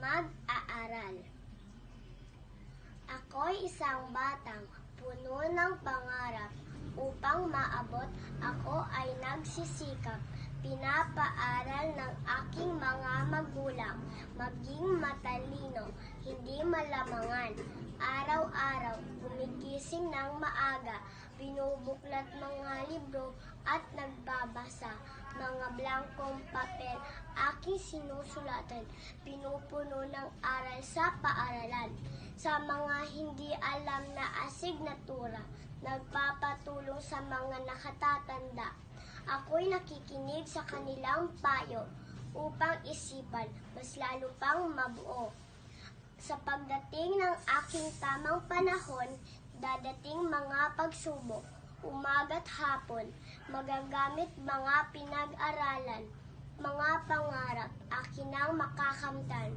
mag-aaral. Ako'y isang batang puno ng pangarap. Upang maabot, ako ay nagsisikap. Pinapaaral ng aking mga magulang. Maging matalino, hindi malamangan. Araw-araw, gumigising ng maaga. Binubuklat mga libro at nagbabasa. Mga blangkong papel, aking sinusulatan. Pinupuno ng aral sa paaralan. Sa mga hindi alam na asignatura, nagpapatulong sa mga nakatatanda. Ako'y nakikinig sa kanilang payo upang isipan mas lalo pang mabuo. Sa pagdating ng aking tamang panahon, dadating mga pagsubok, umaga't hapon, magagamit mga pinag-aralan, mga pangarap, akin ang makakamtan.